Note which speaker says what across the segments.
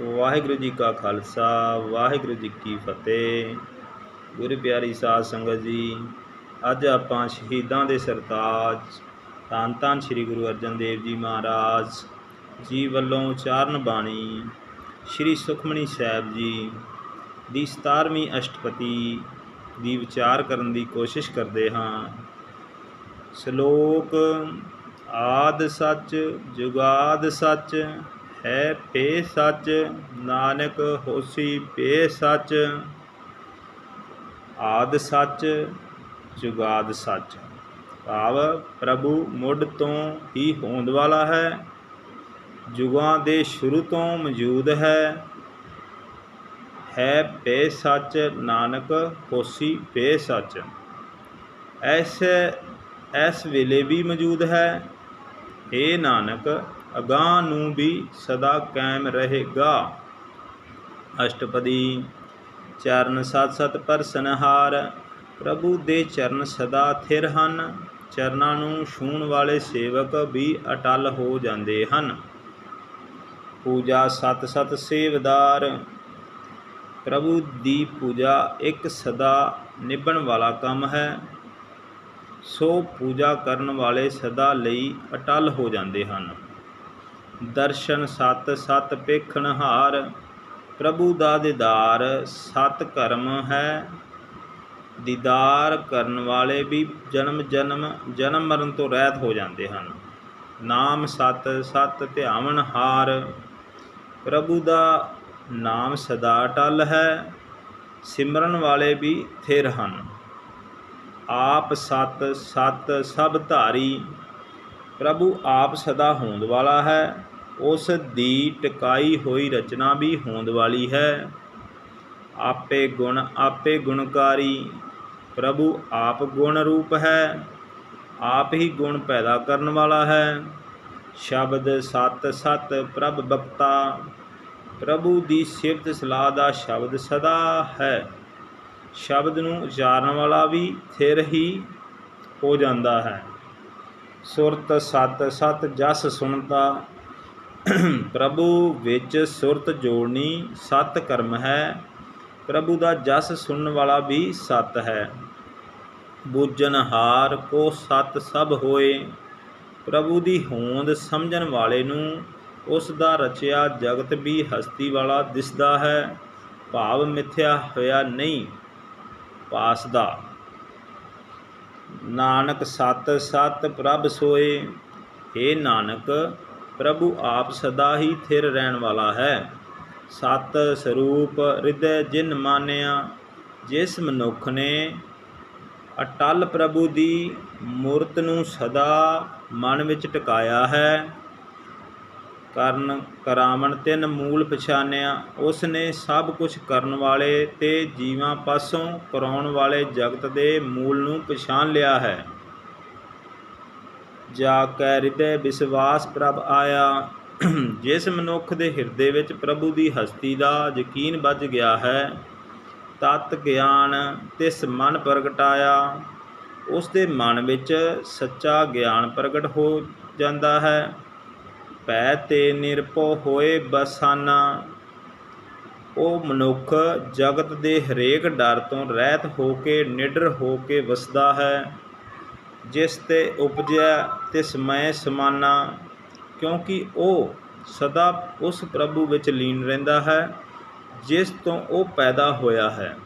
Speaker 1: ਵਾਹਿਗੁਰੂ ਜੀ ਕਾ ਖਾਲਸਾ, ਵਾਹਿਗੁਰੂ ਜੀ ਕੀ ਫਤਿਹ। ਗੁਰੂ ਪਿਆਰੀ ਸਾਧ ਸੰਗਤ ਜੀ, ਅੱਜ ਆਪਾਂ ਸ਼ਹੀਦਾਂ ਦੇ ਸਰਤਾਜ ਧੰਨ ਧੰਨ ਸ੍ਰੀ ਗੁਰੂ ਅਰਜਨ ਦੇਵ ਜੀ ਮਹਾਰਾਜ ਜੀ ਵੱਲੋਂ ਉਚਾਰਨ ਬਾਣੀ ਸ੍ਰੀ ਸੁਖਮਣੀ ਸਾਹਿਬ ਜੀ ਦੀ 17ਵੀਂ ਅਸ਼ਟਪਤੀ ਦੀ ਵਿਚਾਰ ਕਰਨ ਦੀ ਕੋਸ਼ਿਸ਼ ਕਰਦੇ ਹਾਂ। ਸ਼ਲੋਕ ਆਦ ਸੱਚ, ਜੁਗਾਦ ਸੱਚ ਹੈ, ਪੇ ਸੱਚ, ਨਾਨਕ ਹੋਸੀ, ਪੇ ਸੱਚ, ਆਦ ਸੱਚ, ਜੁਗਾਦ ਸੱਚ। ਭਾਵ ਪ੍ਰਭੂ ਮੁੱਢ ਤੋਂ ਹੀ ਹੋਂਦ ਵਾਲਾ ਹੈ, ਜੁਗਾਂ ਦੇ ਸ਼ੁਰੂ ਤੋਂ ਮੌਜੂਦ ਹੈ। ਹੈ, ਪੇ ਸੱਚ, ਨਾਨਕ ਹੋਸੀ, ਪੇ ਸੱਚ। ਐਸੇ ਇਸ ਵੇਲੇ ਵੀ ਮੌਜੂਦ ਹੈ। ਏ ਨਾਨਕ ਅਗਾਂਹ ਨੂੰ ਵੀ ਸਦਾ ਕਾਇਮ ਰਹੇਗਾ। ਅਸ਼ਟਪਦੀ, ਚਰਨ ਸਤ ਸਤ ਪਰਸਨਹਾਰ, ਪ੍ਰਭੂ ਦੇ ਚਰਨ ਸਦਾ ਥਿਰ ਹਨ। ਚਰਨਾਂ ਨੂੰ ਛੂਣ ਵਾਲੇ ਸੇਵਕ ਵੀ ਅਟਲ ਹੋ ਜਾਂਦੇ ਹਨ। ਪੂਜਾ ਸਤ ਸਤ ਸੇਵਦਾਰ, ਪ੍ਰਭੂ ਦੀ ਪੂਜਾ ਇੱਕ ਸਦਾ ਨਿਭਣ ਵਾਲਾ ਕੰਮ ਹੈ। ਸੋ ਪੂਜਾ ਕਰਨ ਵਾਲੇ ਸਦਾ ਲਈ ਅਟਲ ਹੋ ਜਾਂਦੇ ਹਨ। ਦਰਸ਼ਨ ਸਤ ਸਤ ਪੇਖਣ ਹਾਰ, ਪ੍ਰਭੂ ਦਾ ਦੀਦਾਰ ਸਤ ਕਰਮ ਹੈ। ਦੀਦਾਰ ਕਰਨ ਵਾਲੇ ਵੀ ਜਨਮ ਜਨਮ ਜਨਮ ਮਰਨ ਤੋਂ ਰਹਿਤ ਹੋ ਜਾਂਦੇ ਹਨ। ਨਾਮ ਸਤ ਸਤ ਧਿਆਵਨ ਹਾਰ, ਪ੍ਰਭੂ ਦਾ ਨਾਮ ਸਦਾ ਅਟਲ ਹੈ। ਸਿਮਰਨ ਵਾਲੇ ਵੀ ਥਿਰ ਹਨ। ਆਪ ਸਤ ਸਤ ਸਭ ਧਾਰੀ, ਪ੍ਰਭੂ ਆਪ ਸਦਾ ਹੋਂਦ ਵਾਲਾ ਹੈ। ਉਸ ਦੀ ਟਿਕਾਈ ਹੋਈ ਰਚਨਾ ਵੀ ਹੋਂਦ ਵਾਲੀ ਹੈ। ਆਪੇ ਗੁਣ, ਆਪੇ ਗੁਣਕਾਰੀ, ਪ੍ਰਭੂ ਆਪ ਗੁਣ ਰੂਪ ਹੈ। ਆਪ ਹੀ ਗੁਣ ਪੈਦਾ ਕਰਨ ਵਾਲਾ ਹੈ। ਸ਼ਬਦ ਸਤ ਸਤ ਪ੍ਰਭ ਬਖਤਾ, ਪ੍ਰਭੂ ਦੀ ਸਿਫਤ ਸਲਾਹ ਦਾ ਸ਼ਬਦ ਸਦਾ ਹੈ। ਸ਼ਬਦ ਨੂੰ ਉਚਾਰਨ ਵਾਲਾ ਵੀ ਥਿਰ ਹੀ ਹੋ ਜਾਂਦਾ ਹੈ। ਸੁਰਤ ਸਤ ਸਤ ਜਸ ਸੁਣਤਾ ਪ੍ਰਭੂ ਵਿੱਚ ਸੁਰਤ ਜੋੜਨੀ ਸਤ ਕਰਮ ਹੈ। ਪ੍ਰਭੂ ਦਾ ਜਸ ਸੁਣਨ ਵਾਲਾ ਵੀ ਸਤ ਹੈ। ਬੂਜਨਹਾਰ ਕੋ ਸਤ ਸਭ ਹੋਏ। ਪ੍ਰਭੂ ਦੀ ਹੋਂਦ ਸਮਝਣ ਵਾਲੇ ਨੂੰ ਉਸ ਦਾ ਰਚਿਆ ਜਗਤ ਵੀ ਹਸਤੀ ਵਾਲਾ ਦਿਸਦਾ ਹੈ। ਭਾਵ ਮਿਥਿਆ ਹੋਇਆ ਨਹੀਂ, ਪਾਸਦਾ। ਨਾਨਕ ਸਤ ਸਤ ਪ੍ਰਭ ਸੋਏ ਏ ਨਾਨਕ ਪ੍ਰਭੂ ਆਪ ਸਦਾ ਹੀ ਥਿਰ ਰਹਿਣ ਵਾਲਾ ਹੈ। ਸਤ ਸਰੂਪ ਹਿਰਦੈ ਜਿਨ ਮਾਨਿਆ, ਜਿਸ ਮਨੁੱਖ ਨੇ ਅਟਲ ਪ੍ਰਭੂ ਦੀ ਮੂਰਤ ਨੂੰ ਸਦਾ ਮਨ ਵਿੱਚ ਟਿਕਾਇਆ ਹੈ। ਕਰਨ ਕਰਾਵਣ ਤਿੰਨ ਮੂਲ ਪਛਾਨਿਆ, ਉਸ ਨੇ ਸਭ ਕੁਝ ਕਰਨ ਵਾਲੇ ਤੇ ਜੀਵਾਂ ਪਾਸੋਂ ਕਰਾਉਣ ਵਾਲੇ ਜਗਤ ਦੇ ਮੂਲ ਨੂੰ ਪਛਾਣ ਲਿਆ ਹੈ। ਜਾ ਕੈ ਹਿਰਦੇ ਵਿਸ਼ਵਾਸ ਪ੍ਰਭ ਆਇਆ। ਜਿਸ ਮਨੁੱਖ ਦੇ ਹਿਰਦੇ ਵਿੱਚ ਪ੍ਰਭੂ ਦੀ ਹਸਤੀ ਦਾ ਯਕੀਨ ਵੱਜ ਗਿਆ ਹੈ, ਤਤ ਗਿਆਨ ਤਿਸ ਮਨ ਪ੍ਰਗਟਾਇਆ। ਉਸ ਦੇ ਮਨ ਵਿੱਚ ਸੱਚਾ ਗਿਆਨ ਪ੍ਰਗਟ ਹੋ ਜਾਂਦਾ ਹੈ। ਪੈ ਤੇ ਨਿਰਭਉ ਹੋਏ ਬਸਾਨਾ। ਉਹ ਮਨੁੱਖ ਜਗਤ ਦੇ ਹਰੇਕ ਡਰ ਤੋਂ ਰਹਿਤ ਹੋ ਕੇ, ਨਿਡਰ ਹੋ ਕੇ ਵਸਦਾ ਹੈ। ਜਿਸ ਤੇ ਉਪਜਿਆ ਤਿਸ ਮੈਂ ਸਮਾਨਾ, ਕਿਉਂਕਿ ਉਹ ਸਦਾ ਉਸ ਪ੍ਰਭੂ ਵਿੱਚ ਲੀਨ ਰਹਿੰਦਾ ਹੈ, ਜਿਸ ਤੋਂ ਉਹ ਪੈਦਾ ਹੋਇਆ ਹੈ।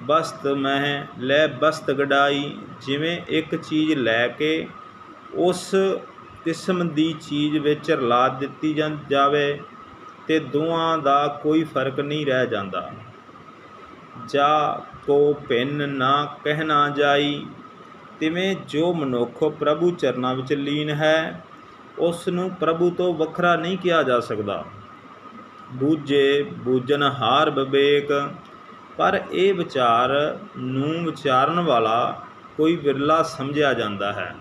Speaker 1: ਬਸਤ ਮੈਂ ਲੈ ਬਸਤ ਗਡਾਈ, ਜਿਵੇਂ ਇੱਕ ਚੀਜ਼ ਲੈ ਕੇ ਉਸ ਕਿਸਮ ਦੀ ਚੀਜ਼ ਵਿੱਚ ਰਲਾ ਦਿੱਤੀ ਜਾਂ ਜਾਵੇ, ਤੇ ਦੋਹਾਂ ਦਾ ਕੋਈ ਫ਼ਰਕ ਨਹੀਂ ਰਹਿ ਜਾਂਦਾ। ਜਾ ਕੋ ਭਿੰਨ ਨਾ ਕਹਿਣਾ ਜਾਈ ਤਿਵੇਂ ਜੋ ਮਨੁੱਖ ਪ੍ਰਭੂ ਚਰਨਾਂ ਵਿੱਚ ਲੀਨ ਹੈ, ਉਸ ਨੂੰ ਪ੍ਰਭੂ ਤੋਂ ਵੱਖਰਾ ਨਹੀਂ ਕਿਹਾ ਜਾ ਸਕਦਾ। ਬੂਝੇ ਬੂਜਨ ਹਾਰ ਵਿਵੇਕ ਪਰ ਇਹ ਵਿਚਾਰ ਨੂੰ ਵਿਚਾਰਨ ਵਾਲਾ ਕੋਈ ਵਿਰਲਾ ਸਮਝਿਆ ਜਾਂਦਾ ਹੈ।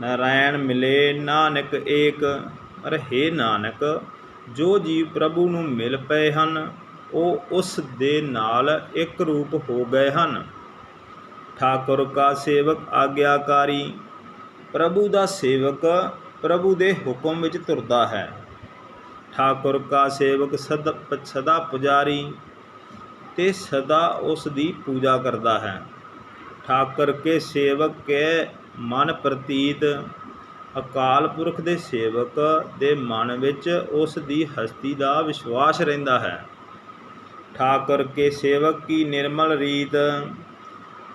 Speaker 1: ਨਾਰਾਇਣ ਮਿਲੇ ਨਾਨਕ ਏਕ ਰਹੇ ਨਾਨਕ, ਜੋ ਜੀਵ ਪ੍ਰਭੂ ਨੂੰ ਮਿਲ ਪਏ ਹਨ, ਉਹ ਉਸ ਦੇ ਨਾਲ ਇੱਕ ਰੂਪ ਹੋ ਗਏ ਹਨ। ਠਾਕੁਰ ਕਾ ਸੇਵਕ ਆਗਿਆਕਾਰੀ। ਪ੍ਰਭੂ ਦਾ ਸੇਵਕ ਪ੍ਰਭੂ ਦੇ ਹੁਕਮ ਵਿੱਚ ਤੁਰਦਾ ਹੈ। ਠਾਕੁਰ ਕਾ ਸੇਵਕ ਸਦ ਸਦਾ ਪੁਜਾਰੀ, ਤੇ ਸਦਾ ਉਸ ਦੀ ਪੂਜਾ ਕਰਦਾ ਹੈ। ਠਾਕੁਰ ਕੇ ਸੇਵਕ ਕੇ ਮਨ ਪ੍ਰਤੀਤ, ਅਕਾਲ ਪੁਰਖ ਦੇ ਸੇਵਕ ਦੇ ਮਨ ਵਿੱਚ ਉਸ ਦੀ ਹਸਤੀ ਦਾ ਵਿਸ਼ਵਾਸ ਰਹਿੰਦਾ ਹੈ। ਠਾਕੁਰ ਕੇ ਸੇਵਕ ਕੀ ਨਿਰਮਲ ਰੀਤ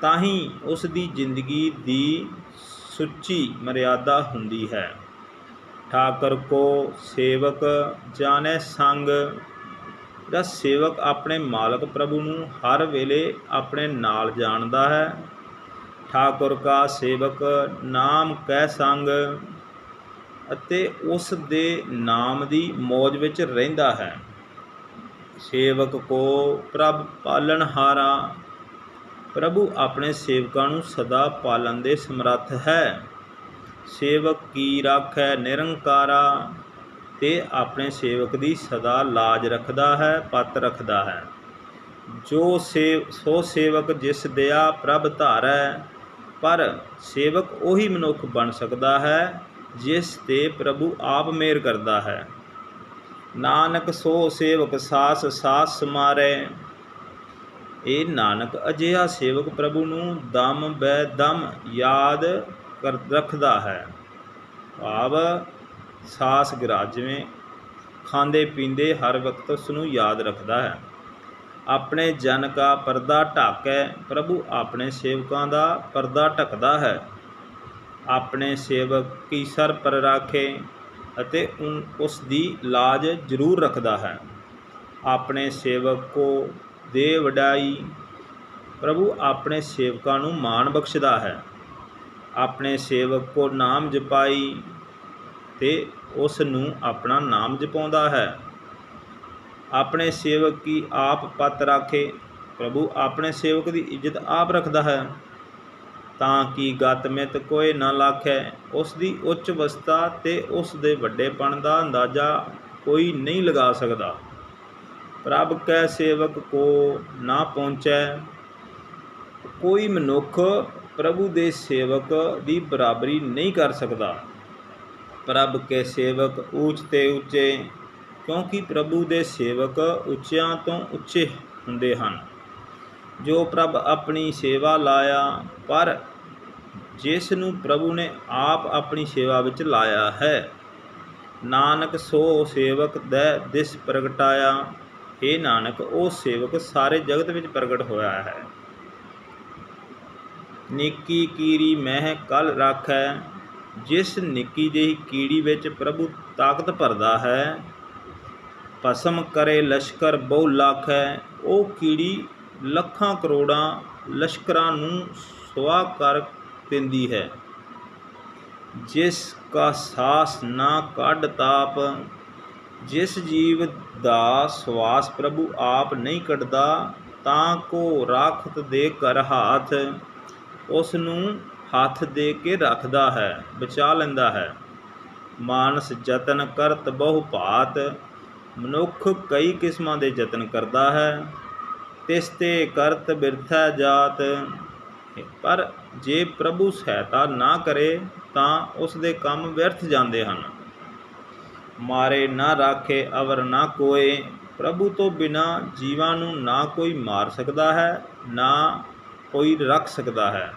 Speaker 1: ਤਾਂ ਹੀ ਉਸ ਦੀ ਜ਼ਿੰਦਗੀ ਦੀ ਸੁੱਚੀ ਮਰਿਆਦਾ ਹੁੰਦੀ ਹੈ। ਠਾਕਰ ਕੋ ਸੇਵਕ ਜਾਣੇ ਸੰਗ। ਦਾ ਸੇਵਕ ਆਪਣੇ ਮਾਲਕ ਪ੍ਰਭੂ ਨੂੰ ਹਰ ਵੇਲੇ ਆਪਣੇ ਨਾਲ ਜਾਣਦਾ ਹੈ, ਠਾਕੁਰ ਕਾ ਸੇਵਕ ਨਾਮ ਕਹਿ ਸੰਗ ਅਤੇ ਉਸ ਦੇ ਨਾਮ ਦੀ ਮੌਜ ਵਿੱਚ ਰਹਿੰਦਾ ਹੈ। ਸੇਵਕ ਕੋ ਪ੍ਰਭ ਪਾਲਣ ਹਾਰਾ ਪ੍ਰਭੂ ਆਪਣੇ ਸੇਵਕਾਂ ਨੂੰ ਸਦਾ ਪਾਲਣ ਦੇ ਸਮਰੱਥ ਹੈ। ਸੇਵਕ ਕੀ ਰਾਖੈ ਨਿਰੰਕਾਰਾ, ਤੇ ਆਪਣੇ ਸੇਵਕ ਦੀ ਸਦਾ ਲਾਜ ਰੱਖਦਾ ਹੈ, ਪਤ ਰੱਖਦਾ ਹੈ। ਜੋ ਸੇਵ, ਸੋ ਸੇਵਕ ਜਿਸ ਦਇਆ ਪ੍ਰਭ ਧਾਰੈ, ਪਰ ਸੇਵਕ ਉਹੀ ਮਨੁੱਖ ਬਣ ਸਕਦਾ ਹੈ, ਜਿਸ ਤੇ ਪ੍ਰਭੂ ਆਪ ਮੇਰ ਕਰਦਾ ਹੈ। ਨਾਨਕ ਸੋ ਸੇਵਕ ਸਾਸ ਸਾਸ ਸਮਾਰੈ ਇਹ ਨਾਨਕ ਅਜਿਹਾ ਸੇਵਕ ਪ੍ਰਭੂ ਨੂੰ ਦਮ ਬੈ ਦਮ ਯਾਦ ਕਰ ਰੱਖਦਾ ਹੈ। ਭਾਵ ਸਾਸ ਗਰਾ ਜਿਵੇਂ ਖਾਂਦੇ ਪੀਂਦੇ ਹਰ ਵਕਤ ਉਸ ਨੂੰ ਯਾਦ ਰੱਖਦਾ ਹੈ। ਆਪਣੇ ਜਨ ਕਾ ਪਰਦਾ ਢਾਕੈ, ਪ੍ਰਭੂ ਆਪਣੇ ਸੇਵਕਾਂ ਦਾ ਪਰਦਾ ਢਕਦਾ ਹੈ। ਆਪਣੇ ਸੇਵਕ ਕੀ ਸਰ ਪਰ ਰਾਖੇ ਅਤੇ ਉਸ ਦੀ ਲਾਜ ਜ਼ਰੂਰ ਰੱਖਦਾ ਹੈ। ਆਪਣੇ ਸੇਵਕ ਕੋ ਦੇ ਵਡਾਈ। ਪ੍ਰਭੂ ਆਪਣੇ ਸੇਵਕਾਂ ਨੂੰ ਮਾਣ ਬਖਸ਼ਦਾ ਹੈ। ਆਪਣੇ ਸੇਵਕ ਕੋ ਨਾਮ ਜਪਾਈ ਤੇ ਉਸ ਨੂੰ ਆਪਣਾ ਨਾਮ ਜਪਾਉਂਦਾ ਹੈ। ਆਪਣੇ ਸੇਵਕ ਕੀ ਆਪ ਪਤ ਰਾਖੇ, ਪ੍ਰਭੂ ਆਪਣੇ ਸੇਵਕ ਦੀ ਇੱਜ਼ਤ ਆਪ ਰੱਖਦਾ ਹੈ। ਤਾਂ ਕਿ ਗਤ ਮਿਤ ਕੋਈ ਨਾ ਲਾਖੈ, ਉਸ ਦੀ ਉੱਚ ਅਵਸਥਾ ਤੇ ਉਸ ਦੇ ਵੱਡੇਪਣ ਦਾ ਅੰਦਾਜ਼ਾ ਕੋਈ ਨਹੀਂ ਲਗਾ ਸਕਦਾ। ਪ੍ਰਭ ਕੈ ਸੇਵਕ ਕੋ ਨਾ ਪਹੁੰਚੈ। ਕੋਈ ਮਨੁੱਖ ਪ੍ਰਭੂ ਦੇ ਸੇਵਕ ਦੀ ਬਰਾਬਰੀ ਨਹੀਂ ਕਰ ਸਕਦਾ। ਪ੍ਰਭ ਕੇ ਸੇਵਕ ਉੱਚ ਤੇ ਉੱਚੇ, ਕਿਉਂਕਿ ਪ੍ਰਭੂ ਦੇ ਸੇਵਕ ਉੱਚਿਆਂ ਤੋਂ ਉੱਚੇ ਹੁੰਦੇ ਹਨ। ਜੋ ਪ੍ਰਭ ਆਪਣੀ ਸੇਵਾ ਲਾਇਆ, ਪਰ ਜਿਸ ਨੂੰ ਪ੍ਰਭੂ ਨੇ ਆਪ ਆਪਣੀ ਸੇਵਾ ਵਿੱਚ ਲਾਇਆ ਹੈ, ਨਾਨਕ ਸੋ ਸੇਵਕ ਦੇ ਦਿਸ ਪ੍ਰਗਟਾਇਆ। ਇਹ ਨਾਨਕ, ਉਹ ਸੇਵਕ ਸਾਰੇ ਜਗਤ ਵਿੱਚ ਪ੍ਰਗਟ ਹੋਇਆ ਹੈ। ਨਿੱਕੀ ਕੀਰੀ ਮਹਿ ਕਲ ਰਾਖੈ, ਜਿਸ ਨਿੱਕੀ ਜਿਹੀ ਕੀੜੀ ਵਿੱਚ ਪ੍ਰਭੂ ਤਾਕਤ ਭਰਦਾ ਹੈ, ਭਸਮ ਕਰੇ ਲਸ਼ਕਰ ਬਹੁ ਲੱਖ ਹੈ ਉਹ ਕੀੜੀ ਲੱਖਾਂ ਕਰੋੜਾਂ ਲਸ਼ਕਰਾਂ ਨੂੰ ਸੁਆਹ ਕਰ ਦਿੰਦੀ ਹੈ। ਜਿਸ ਕਾ ਸਾਸ ਨਾ ਕੱਢ ਤਾਪ ਜਿਸ ਜੀਵ ਦਾ ਸਵਾਸ ਪ੍ਰਭੂ ਆਪ ਨਹੀਂ ਕੱਢਦਾ, ਤਾਂ ਕੋ ਰਾਖਤ ਦੇ ਕਰ ਹਾਥ ਉਸ ਨੂੰ ਹੱਥ ਦੇ ਕੇ ਰੱਖਦਾ ਹੈ, ਬਚਾ ਲੈਂਦਾ ਹੈ। ਮਾਨਸ ਯਤਨ ਕਰਤ ਬਹੁ ਭਾਤ, ਮਨੁੱਖ ਕਈ ਕਿਸਮਾਂ ਦੇ ਯਤਨ ਕਰਦਾ ਹੈ। ਤਿਸ ਤੇ ਕਰਤ ਬਿਰਥਾ ਜਾਤ, ਪਰ ਜੇ ਪ੍ਰਭੂ ਸਹਾਇਤਾ ਨਾ ਕਰੇ, ਤਾਂ ਉਸ ਦੇ ਕੰਮ ਵਿਅਰਥ ਜਾਂਦੇ ਹਨ। ਮਾਰੇ ਨਾ ਰਾਖੇ, ਅਵਰ ਨਾ ਕੋਏ। ਪ੍ਰਭੂ ਤੋਂ ਬਿਨਾ ਜੀਵਾਂ ਨੂੰ ਨਾ ਕੋਈ ਮਾਰ ਸਕਦਾ ਹੈ, ਨਾ ਕੋਈ ਰੱਖ ਸਕਦਾ ਹੈ।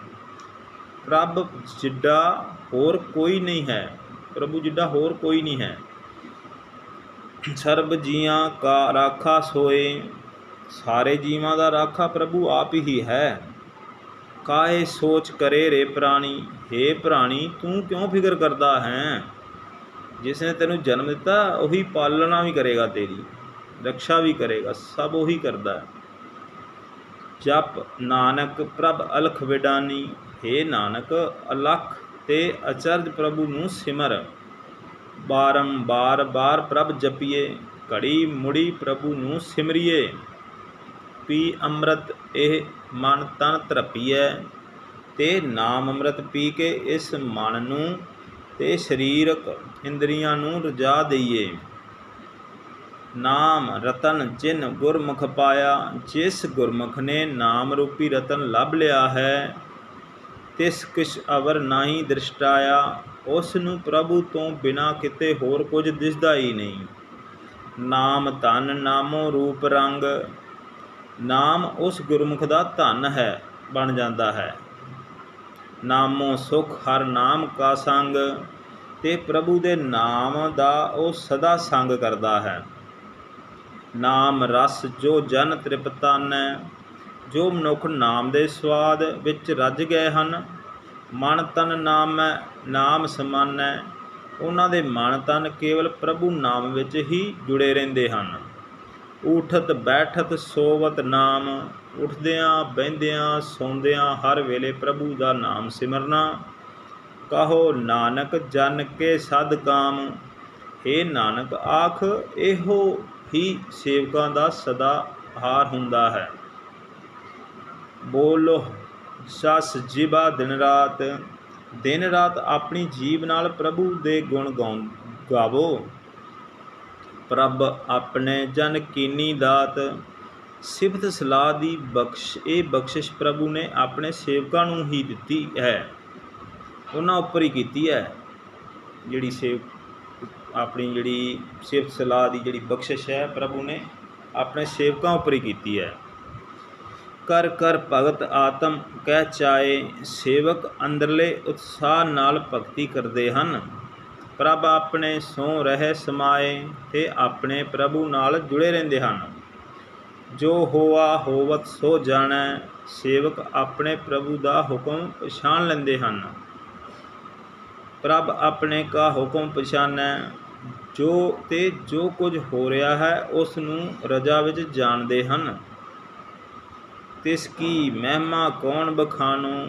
Speaker 1: ਪ੍ਰਭ ਜਿੱਡਾ ਹੋਰ ਕੋਈ ਨਹੀਂ ਹੈ। ਪ੍ਰਭੂ ਜਿੱਡਾ ਹੋਰ ਕੋਈ ਨਹੀਂ ਹੈ। ਸਰਬ ਜੀਆਂ ਕਾ ਰਾਖਾ ਸੋਏ। ਸਾਰੇ ਜੀਵਾਂ ਦਾ ਰਾਖਾ ਪ੍ਰਭੂ ਆਪ ਹੀ ਹੈ। ਕਾਏ ਸੋਚ ਕਰੇ ਰੇ ਪ੍ਰਾਣੀ? हे ਪ੍ਰਾਣੀ, ਤੂੰ ਕਿਉਂ ਫਿਕਰ ਕਰਦਾ ਹੈ? ਜਿਸ ਨੇ ਤੈਨੂੰ ਜਨਮ ਦਿੱਤਾ, ਉਹੀ ਪਾਲਣਾ ਵੀ ਕਰੇਗਾ ਤੇਰੀ, ਰੱਖਿਆ ਵੀ ਕਰੇਗਾ, ਸਭ ਉਹੀ ਕਰਦਾ ਹੈ। ਜਪ ਨਾਨਕ ਪ੍ਰਭ ਅਲਖ ਵਿਡਾਨੀ हे ਨਾਨਕ ਅਲਖ ਤੇ ਅਚਰਜ ਪ੍ਰਭੂ ਨੂੰ ਸਿਮਰ। ਬਾਰੰਬਾਰ ਬਾਰ ਪ੍ਰਭ ਜਪੀਏ, ਘੜੀ ਮੁੜੀ ਪ੍ਰਭੂ ਨੂੰ ਸਿਮਰਿਏ। ਪੀ ਅੰਮ੍ਰਿਤ ਇਹ ਮਨ ਤਨ ਤਰਪੀਐ, ਤੇ ਨਾਮ ਅੰਮ੍ਰਿਤ ਪੀ ਕੇ ਇਸ ਮਨ ਨੂੰ ਤੇ ਸਰੀਰਕ ਇੰਦਰੀਆਂ ਨੂੰ ਰਜਾ ਦਈਏ। ਨਾਮ ਰਤਨ ਜਿਨ ਗੁਰਮੁਖ ਪਾਇਆ, ਜਿਸ ਗੁਰਮੁਖ ਨੇ ਨਾਮ ਰੂਪੀ ਰਤਨ ਲੱਭ ਲਿਆ ਹੈ, ਤਿਸ ਕਿਛ ਅਵਰ ਨਾਹੀ ਦ੍ਰਿਸ਼ਟਾਇਆ, ਉਸ ਨੂੰ ਪ੍ਰਭੂ ਤੋਂ ਬਿਨਾ ਕਿਤੇ ਹੋਰ ਕੁਝ ਦਿਸਦਾ ਹੀ ਨਹੀਂ। ਨਾਮ ਧਨ ਨਾਮੋ ਰੂਪ ਰੰਗ, ਨਾਮ ਉਸ ਗੁਰਮੁਖ ਦਾ ਧਨ ਹੈ, ਬਣ ਜਾਂਦਾ ਹੈ। ਨਾਮੋ ਸੁਖ ਹਰ ਨਾਮ ਕਾ ਸੰਗ, ਤੇ ਪ੍ਰਭੂ ਦੇ ਨਾਮ ਦਾ ਉਹ ਸਦਾ ਸੰਗ ਕਰਦਾ ਹੈ। ਨਾਮ ਰਸ ਜੋ ਜਨ ਤ੍ਰਿਪਤਾਨੈ, ਜੋ ਮਨੁੱਖ ਨਾਮ ਦੇ ਸਵਾਦ ਵਿੱਚ ਰੱਜ ਗਏ ਹਨ, ਮਨ ਤਨ ਨਾਮੈ, ਨਾਮ ਸਮਾਨੈ, ਉਹਨਾਂ ਦੇ ਮਨ ਤਨ ਕੇਵਲ ਪ੍ਰਭੂ ਨਾਮ ਵਿੱਚ ਹੀ ਜੁੜੇ ਰਹਿੰਦੇ ਹਨ। ਉਠਤ ਬੈਠਤ ਸੋਵਤ ਨਾਮ, ਉਠਦਿਆਂ, ਬਹਿੰਦਿਆਂ, ਸੌਂਦਿਆਂ ਹਰ ਵੇਲੇ ਪ੍ਰਭੂ ਦਾ ਨਾਮ ਸਿਮਰਨਾ। ਕਹੋ, ਨਾਨਕ, ਜਨ ਕੇ ਸਦ ਕਾਮ। ਏ ਨਾਨਕ, ਆਖ, ਇਹੋ ਹੀ ਸੇਵਕਾਂ ਦਾ ਸਦਾ ਹਾਰ ਹੁੰਦਾ ਹੈ। ਬੋਲੋ, ਸਸ ਜਿਬਾ ਦਿਨ ਰਾਤ। ਦਿਨ ਰਾਤ ਆਪਣੀ ਜੀਬ ਨਾਲ ਪ੍ਰਭੂ ਦੇ ਗੁਣ ਗਾਉ, ਗਾਵੋ। ਪ੍ਰਭ ਆਪਣੇ ਜਨ ਕੀਨੀ ਦਾਤ। ਸਿਫਤ ਸਲਾਹ ਦੀ ਬਖਸ਼, ਇਹ ਬਖਸ਼ਿਸ਼ ਪ੍ਰਭੂ ਨੇ ਆਪਣੇ ਸੇਵਕਾਂ ਨੂੰ ਹੀ ਦਿੱਤੀ ਹੈ। ਉਹਨਾਂ ਉੱਪਰ ਹੀ ਕੀਤੀ ਹੈ। ਜਿਹੜੀ ਸੇਵ, ਆਪਣੀ ਜਿਹੜੀ ਸਿਫਤ ਸਲਾਹ ਦੀ ਜਿਹੜੀ ਬਖਸ਼ਿਸ਼ ਹੈ ਪ੍ਰਭੂ ਨੇ, ਆਪਣੇ ਸੇਵਕਾਂ ਉੱਪਰ ਹੀ ਕੀਤੀ ਹੈ। ਕਰ ਕਰ ਭਗਤ ਆਤਮ, ਕਹਿ ਚਾਏ ਸੇਵਕ ਅੰਦਰਲੇ ਉਤਸ਼ਾਹ ਨਾਲ ਭਗਤੀ ਕਰਦੇ ਹਨ। ਪ੍ਰਭ ਆਪਣੇ ਸੋ ਰਹਿ ਸਮਾਏ ਤੇ ਆਪਣੇ ਪ੍ਰਭੂ ਨਾਲ ਜੁੜੇ ਰਹਿੰਦੇ ਹਨ। ਜੋ ਹੋਆ ਹੋਵਤ ਸੋ ਜਾਣੈ, ਸੇਵਕ ਆਪਣੇ ਪ੍ਰਭੂ ਦਾ ਹੁਕਮ ਪਛਾਣ ਲੈਂਦੇ ਹਨ। ਪ੍ਰਭ ਆਪਣੇ ਕਾ ਹੁਕਮ ਪਛਾਨੈ, ਜੋ ਤੇ ਜੋ ਕੁਝ ਹੋ ਰਿਹਾ ਹੈ ਉਸ ਨੂੰ ਰਜਾ ਵਿੱਚ ਜਾਣਦੇ ਹਨ। ਤਿਸ ਕੀ ਮਹਿਮਾ ਕੌਣ ਬਖਾਣੋ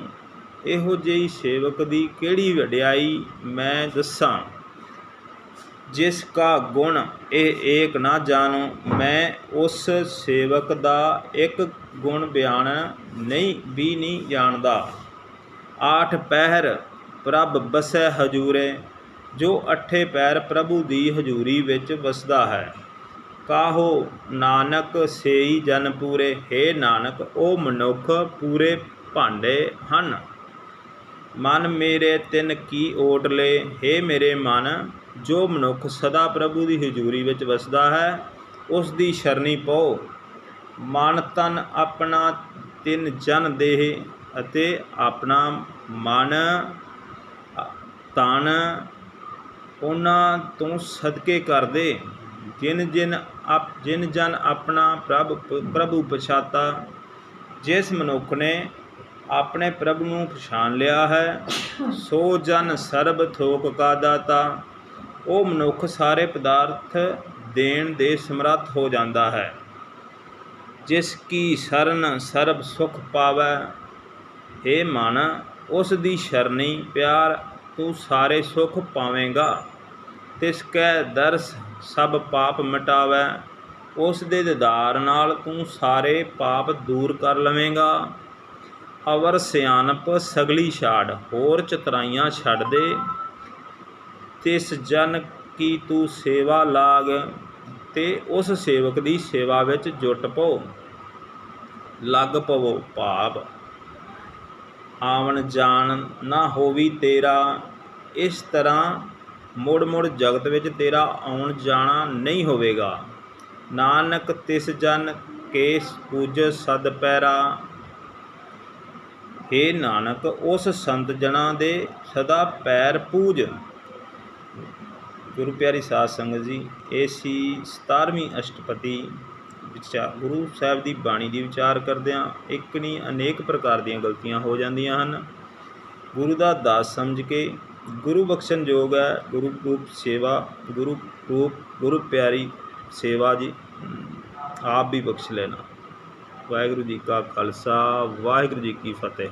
Speaker 1: ਇਹੋ ਜਿਹੀ ਸੇਵਕ ਦੀ ਕਿਹੜੀ ਵਡਿਆਈ ਮੈਂ ਦੱਸਾਂ। ਜਿਸ ਕਾ ਗੁਣ ਇਹ ਏਕ ਨਾ ਜਾਣੋ, ਮੈਂ ਉਸ ਸੇਵਕ ਦਾ ਇੱਕ ਗੁਣ ਬਿਆਨ ਨਹੀਂ, ਵੀ ਨਹੀਂ ਜਾਣਦਾ। ਆਠ ਪਹਿਰ ਪ੍ਰਭ ਬਸੈ ਹਜੂਰੇ, ਜੋ ਅਠੇ ਪੈਰ ਪ੍ਰਭੂ ਦੀ ਹਜੂਰੀ ਵਿੱਚ ਵਸਦਾ ਹੈ। ਕਾਹੋ ਨਾਨਕ ਸੇਈ ਜਨ ਪੂਰੇ, ਹੈ ਨਾਨਕ, ਉਹ ਮਨੁੱਖ ਪੂਰੇ ਭਾਂਡੇ ਹਨ। ਮਨ ਮੇਰੇ ਤਿਨ ਕੀ ਓਟ ਲੈ, ਹੈ ਮੇਰੇ ਮਨ ਜੋ ਮਨੁੱਖ ਸਦਾ ਪ੍ਰਭੂ ਦੀ ਹਜ਼ੂਰੀ ਵਿੱਚ ਵਸਦਾ ਹੈ, ਉਸ ਦੀ ਸ਼ਰਨੀ ਪਓ। ਮਨ ਤਨ ਆਪਣਾ ਤਿੰਨ ਜਨ ਦੇਹ ਅਤੇ ਆਪਣਾ ਮਨ ਤਨ ਉਹਨਾਂ ਤੋਂ ਸਦਕੇ ਕਰਦੇ ਜਿਨ ਜਿਨ ਆਪ, ਜਿਨ ਜਨ ਆਪਣਾ ਪ੍ਰਭ, ਪ੍ਰਭੂ ਪਛਾਤਾ, ਜਿਸ ਮਨੁੱਖ ਨੇ ਆਪਣੇ ਪ੍ਰਭੂ ਨੂੰ ਪਛਾਣ ਲਿਆ ਹੈ, ਸੋ ਜਨ ਸਰਬ ਥੋਕ ਕਾ ਦਾਤਾ। ਉਹ ਮਨੁੱਖ ਸਾਰੇ ਪਦਾਰਥ ਦੇਣ ਦੇ ਸਮਰੱਥ ਹੋ ਜਾਂਦਾ ਹੈ, ਜਿਸ ਕੀ ਸ਼ਰਨ ਸਰਬ ਸੁਖ ਪਾਵੈ। ਏ ਮਨ, ਉਸ ਦੀ ਸ਼ਰਣੀ ਪਿਆਰ ਤੂੰ ਸਾਰੇ ਸੁਖ ਪਾਵੇਂਗਾ। ਤਿਸ ਕੈ ਦਰਸ ਸਭ ਪਾਪ ਮਿਟਾਵੈ। ਉਸ ਦੇ ਦਿਦਾਰ ਨਾਲ ਤੂੰ ਸਾਰੇ ਪਾਪ ਦੂਰ ਕਰ ਲਵੇਂਗਾ। ਅਵਰ ਸਿਆਣਪ ਸਗਲੀ ਛਾੜ, ਹੋਰ ਚਤਰਾਈਆਂ ਛੱਡ ਦੇ। ਤਿਸ ਜਨ ਕੀ ਤੂੰ ਸੇਵਾ ਲਾਗ ਤੇ ਉਸ ਸੇਵਕ ਦੀ ਸੇਵਾ ਵਿੱਚ ਜੁਟ ਪਓ। ਲੱਗ ਪਵੋ ਭਾਵ। ਆਵਣ ਜਾਣ ਨਾ ਹੋਵੀ ਤੇਰਾ, ਇਸ ਤਰ੍ਹਾਂ ਮੁੜ ਮੁੜ ਜਗਤ ਵਿੱਚ ਤੇਰਾ ਆਉਣ ਜਾਣਾ ਨਹੀਂ ਹੋਵੇਗਾ। ਨਾਨਕ ਤਿਸ ਜਨ ਕੇਸ ਪੂਜ ਸਦ ਪੈਰਾ। हे ਨਾਨਕ, ਉਸ ਸੰਤ ਜਨਾਂ ਦੇ ਸਦਾ ਪੈਰ ਪੂਜ। ਗੁਰੂ ਪਿਆਰੀ ਸਾਧ ਸੰਗਤ ਜੀ, ਇਹ ਸੀ 17ਵੀਂ ਅਸ਼ਟਪਦੀ ਵਿਚਾਰ ਗੁਰੂ ਸਾਹਿਬ ਦੀ ਬਾਣੀ ਦੀ ਵਿਚਾਰ ਕਰਦਿਆਂ ਇੱਕ ਨਹੀਂ ਅਨੇਕ ਪ੍ਰਕਾਰ ਦੀਆਂ ਗਲਤੀਆਂ ਹੋ ਜਾਂਦੀਆਂ ਹਨ। ਗੁਰੂ ਦਾ ਦਾਸ ਸਮਝ ਕੇ ਗੁਰੂ ਬਖਸ਼ਣ ਯੋਗ ਹੈ, ਗੁਰੂ ਰੂਪ ਸੇਵਾ, ਗੁਰੂ ਰੂਪ, ਗੁਰੂ ਪਿਆਰੀ ਸੇਵਾ ਜੀ, ਆਪ ਵੀ ਬਖਸ਼ ਲੈਣਾ। ਵਾਹਿਗੁਰੂ ਜੀ ਕਾ ਖਾਲਸਾ, ਵਾਹਿਗੁਰੂ ਜੀ ਕੀ ਫਤਿਹ।